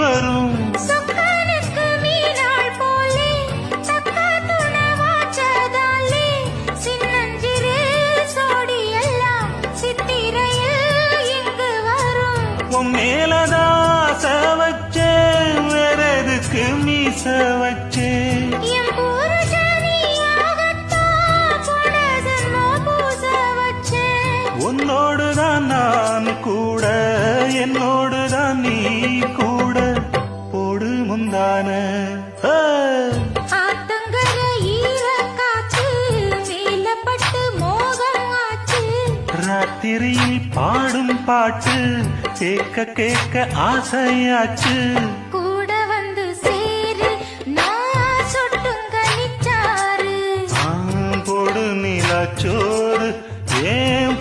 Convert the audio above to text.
வரும். மேலதாச வச்சேன் வேற எதுக்கு மீச வச்சேன் உன்னோடுதான் நான் கூட என்னோடுதான் ஆச்சு. ராத்திரியில் பாடும் பாட்டு கேட்க கேட்க ஆசையாச்சு. கூட வந்து சேரு நான் சொட்டும் கனிச்சாரு போடு நிலாச்சோறு ஏன்